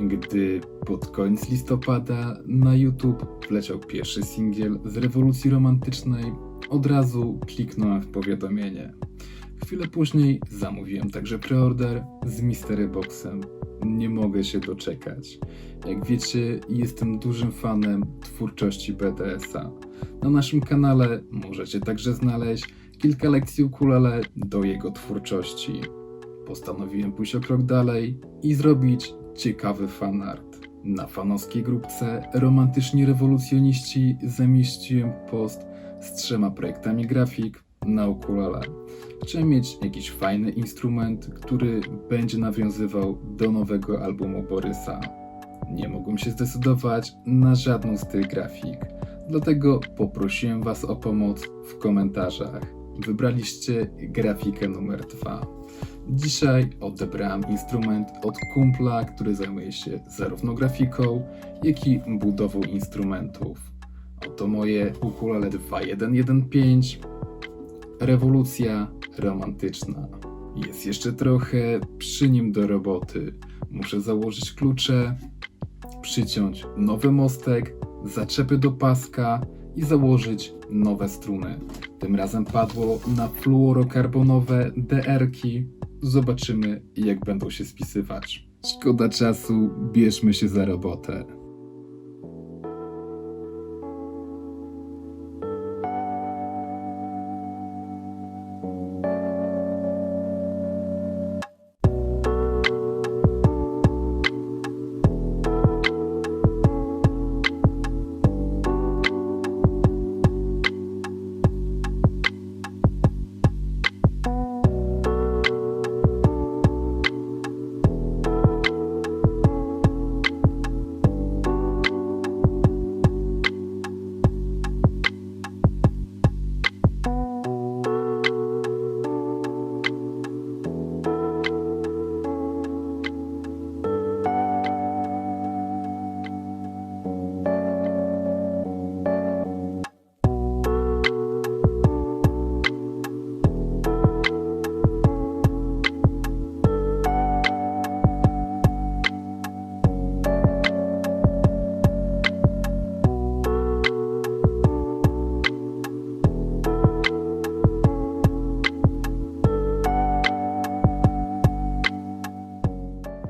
gdy pod koniec listopada na YouTube wleciał pierwszy singiel z rewolucji romantycznej, od razu kliknąłem w powiadomienie. Chwilę później zamówiłem także preorder z Mystery Boxem. Nie mogę się doczekać. Jak wiecie, jestem dużym fanem twórczości BDS-a. Na naszym kanale możecie także znaleźć kilka lekcji ukulele do jego twórczości. Postanowiłem pójść o krok dalej i zrobić ciekawy fanart. Na fanowskiej grupce Romantyczni Rewolucjoniści zamieściłem post z trzema projektami grafik na ukulele. Chciałem mieć jakiś fajny instrument, który będzie nawiązywał do nowego albumu Borysa. Nie mogłem się zdecydować na żadną z tych grafik, dlatego poprosiłem Was o pomoc w komentarzach. Wybraliście grafikę numer 2. Dzisiaj odebrałem instrument od kumpla, który zajmuje się zarówno grafiką, jak i budową instrumentów. Oto moje ukulele 2115 Rewolucja romantyczna. Jest jeszcze trochę przy nim do roboty. Muszę założyć klucze, przyciąć nowy mostek, zaczepy do paska i założyć nowe struny. Tym razem padło na fluorokarbonowe DR-ki. Zobaczymy, jak będą się spisywać. Szkoda czasu, bierzmy się za robotę.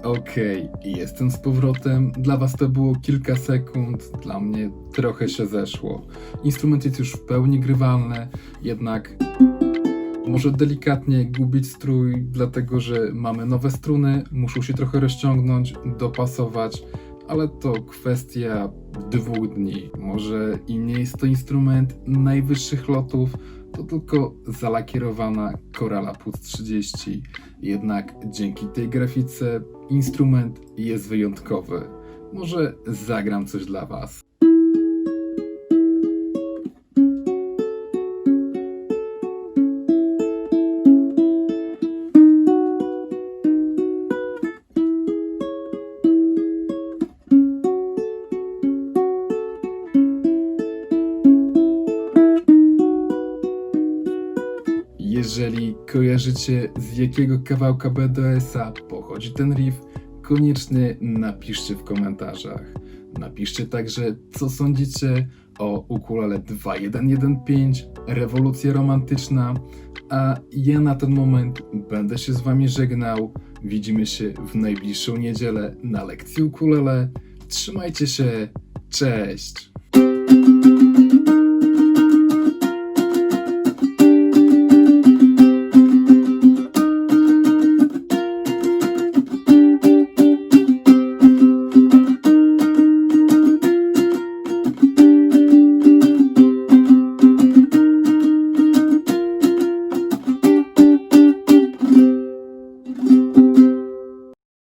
Okej, jestem z powrotem. Dla Was to było kilka sekund, dla mnie trochę się zeszło. Instrument jest już w pełni grywalny, jednak może delikatnie gubić strój, dlatego że mamy nowe struny, muszą się trochę rozciągnąć, dopasować, ale to kwestia dwóch dni. Może i nie jest to instrument najwyższych lotów, to tylko zalakierowana Korala Put 30. Jednak dzięki tej grafice instrument jest wyjątkowy. Może zagram coś dla Was. Jeżeli kojarzycie z jakiego kawałka BDS-a pochodzi ten riff, koniecznie napiszcie w komentarzach. Napiszcie także, co sądzicie o ukulele 2115, rewolucja romantyczna, a ja na ten moment będę się z wami żegnał. Widzimy się w najbliższą niedzielę na lekcji ukulele. Trzymajcie się, cześć!